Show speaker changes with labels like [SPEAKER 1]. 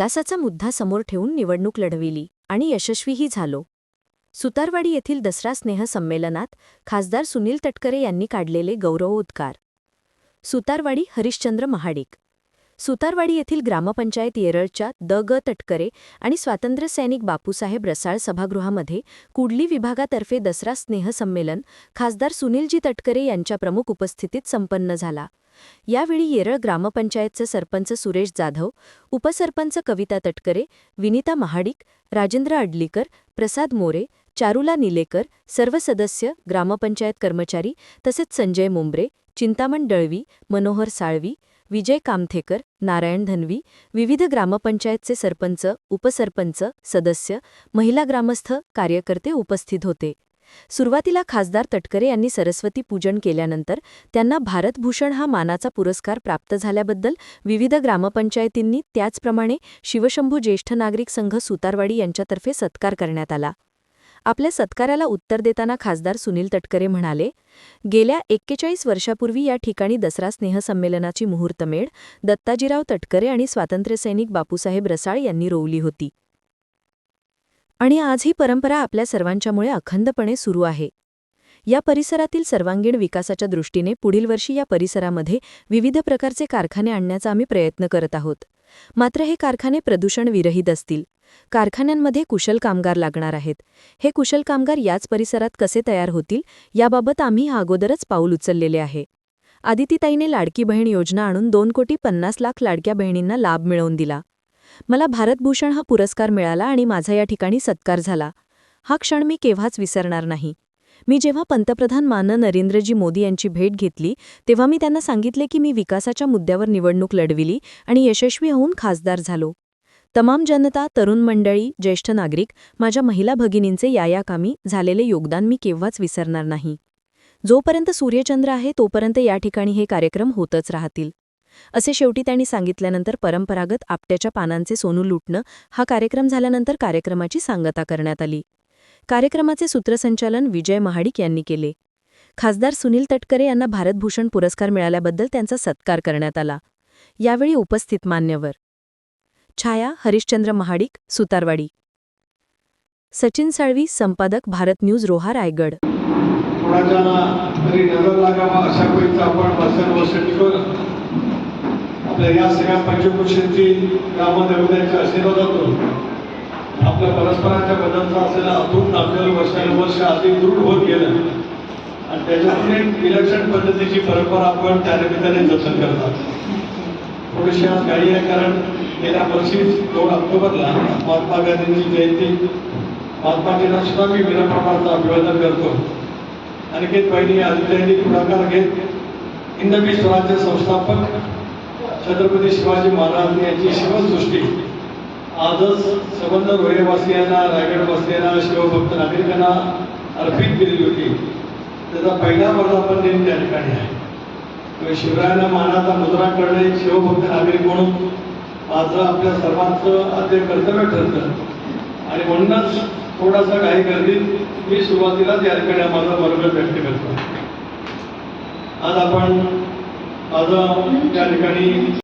[SPEAKER 1] विकासाचा मुद्दा समोर ठेवून निवडणूक लढविली आणि यशस्वीही झालो. सुतारवाडी येथील दसरा स्नेह संमेलनात खासदार सुनील तटकरे यांनी काढलेले गौरवोद्गार. सुतारवाडी हरिश्चंद्र महाडिक. सुतारवाडी येथील ग्रामपंचायत येरळच्या द ग तटकरे आणि स्वातंत्र्यसैनिक बापूसाहेब रसाळ सभागृहामध्ये कुडली विभागातर्फे दसरा स्नेह संमेलन खासदार सुनीलजी तटकरे यांच्या प्रमुख उपस्थितीत संपन्न झाला. यावेळी येरळ ग्रामपंचायतचे सरपंच सुरेश जाधव उपसरपंच कविता तटकरे विनिता महाडिक राजेंद्र अडलीकर प्रसाद मोरे चारुला निलेकर सर्व सदस्य ग्रामपंचायत कर्मचारी तसेच संजय मुंबरे चिंतामण दळवी मनोहर साळवी विजय कामथेकर नारायण धनवी विविध ग्रामपंचायतचे सरपंच उपसरपंच सदस्य महिला ग्रामस्थ कार्यकर्ते उपस्थित होते. सुरुवातीला खासदार तटकरे यांनी सरस्वती पूजन केल्यानंतर त्यांना भारतभूषण हा मानाचा पुरस्कार प्राप्त झाल्याबद्दल विविध ग्रामपंचायतींनी त्याचप्रमाणे शिवशंभू ज्येष्ठ नागरिक संघ सुतारवाडी यांच्यातर्फे सत्कार करण्यात आला. आपल्या सत्काराला उत्तर देताना खासदार सुनील तटकरे म्हणाले गेल्या एक्केचाळीस वर्षापूर्वी या ठिकाणी दसरा स्नेहसंमेलनाची मुहूर्तमेढ दत्ताजीराव तटकरे आणि स्वातंत्र्यसैनिक बापूसाहेब रसाळ यांनी रोवली होती. आणि आज ही परंपरा आपल्या सर्वांच्यामुळे अखंडपणे सुरू आहे. या परिसरातील सर्वांगीण विकासाच्या दृष्टीने पुढील वर्षी या परिसरामध्ये विविध प्रकारचे कारखाने आणण्याचा आम्ही प्रयत्न करत आहोत. मात्र हे कारखाने प्रदूषण विरहित असतील. कारखान्यांमध्ये कुशल कामगार लागणार आहेत. हे कुशल कामगार याच परिसरात कसे तयार होतील याबाबत आम्ही अगोदरच पाऊल उचललेले आहे. आदितीताईने लाडकी बहीण योजना आणून दोन कोटी पन्नास लाख लाडक्या बहिणींना लाभ मिळवून दिला. मला भारतभूषण हा पुरस्कार मिळाला आणि माझा या ठिकाणी सत्कार झाला. हा क्षण मी केव्हाच विसरणार नाही. मी जेव्हा पंतप्रधान मान नरेंद्रजी मोदी यांची भेट घेतली तेव्हा मी त्यांना सांगितले की मी विकासाच्या मुद्द्यावर निवडणूक लढविली आणि यशस्वी होऊन खासदार झालो. तमाम जनता तरुण मंडळी ज्येष्ठ नागरिक माझ्या महिला भगिनींचे या या कामी झालेले योगदान मी केव्हाच विसरणार नाही. जोपर्यंत सूर्यचंद्र आहे तोपर्यंत या ठिकाणी हे कार्यक्रम होतच राहतील. असे शेवटी त्यांनी सांगितल्यानंतर परंपरागत आपट्याच्या पानांचे सोनू लुटणं हा कार्यक्रम झाल्यानंतर कार्यक्रमाची सांगता करण्यात आली. कार्यक्रमाचे सूत्रसंचालन विजय महाडिक यांनी केले. खासदार सुनील तटकरे यांना भारतभूषण पुरस्कार मिळाल्याबद्दल त्यांचा सत्कार करण्यात आला. यावेळी उपस्थित मान्यवर छाया हरिश्चंद्र महाडिक सुतारवाडी. सचिन साळवी संपादक भारत न्यूज रोहा रायगड.
[SPEAKER 2] नजर लागावा अशा वेळीचं आपण भाषण वर्ष टिकवलं आपल्या या सगळ्या पंचकृषींची ग्रामदेवतांच्या आशीर्वादातून आपल्या परस्परांच्या बदलचा असलेला अतूट आपल्याला वर्षानुवर्ष अधिक दृढ होत गेलं. आणि त्याच्यातून एक विलक्षण पद्धतीची परंपरा आपण त्या निमित्ताने जतन करतात थोडीशी आज गाडी आहे कारण गेल्या वर्षी दोन ऑक्टोबरला महात्मा गांधींची जयंती महात्मा सुद्धा मी विनाप्रमाणाचं अभिवादन करतो. अनिकेत बहिणी आदित्यांनी पुढाकार घेत हिंदवी स्वराज्य संस्थापक छत्रपती शिवाजी महाराज यांची शिवसृष्टी. आजच संबंध रोहेवासियांना रायगडवासियांना शिवभक्त नागरिकांना अर्पित केलेली होती. त्याचा पहिला वर्धापन दिन त्या ठिकाणी आहे. शिवरायांना मानाचा मुद्रा करणे शिवभक्त नागरिक म्हणून आज आपल्या सर्वांचं आद्य कर्तव्य ठरतं. आणि म्हणूनच थोडासा काही गर्दीत मी सुरुवातीलाच या ठिकाणी माझं मनोगत व्यक्त करतो. आज आपण माझं त्या ठिकाणी